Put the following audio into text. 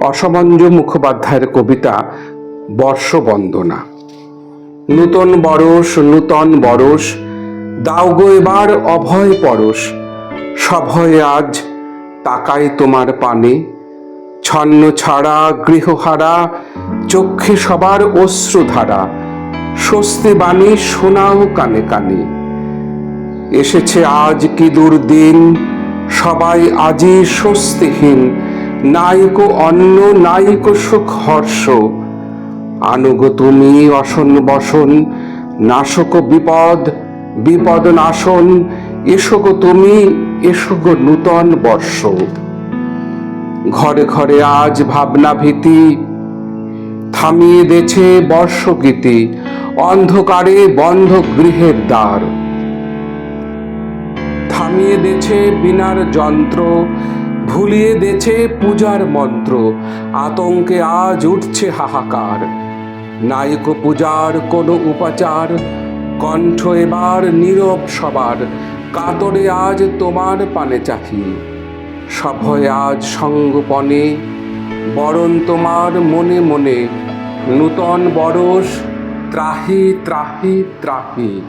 অসমঞ্জ মুখোপাধ্যায়ের কবিতা বর্ষবন্দনা। নূতন বরষ নূতন বরষ, দাও গো এবার অভয় পরশ। সভয়ে আজ তাকাই তোমার পানে। ছন্ন ছাড়া গৃহহারা, চক্ষে সবার অশ্রুধারা। স্বস্তি বাণী শোনাও কানে কানে। এসেছে আজ কি দুর্দিন? সবাই আজই স্বস্তিহীন। নাইকো অন্ন নাইকো সুখ হর্ষ। আনুগ তুমি অসন বসন, নাশক বিপদ বিপদ নাশন এসো তুমি এসো নূতন বর্ষ। ঘরে ঘরে আজ ভাবনা ভীতি, থামিয়ে দেছে বর্ষগীতি অন্ধকারে বন্ধ গৃহের দ্বার। থামিয়ে দেছে বিনার যন্ত্র ভুলিয়ে দেছে পূজার মন্ত্র। আতঙ্কে আজ উঠছে হাহাকার। নায়ক পূজার কোনো উপাচার, কণ্ঠ এবার নীরব সবার। কাতরে আজ তোমার পানে চাহি সভয়ে আজ সঙ্গপনে বরণ তোমার মনে মনে। নূতন বরষ ত্রাহি ত্রাহি ত্রাহি।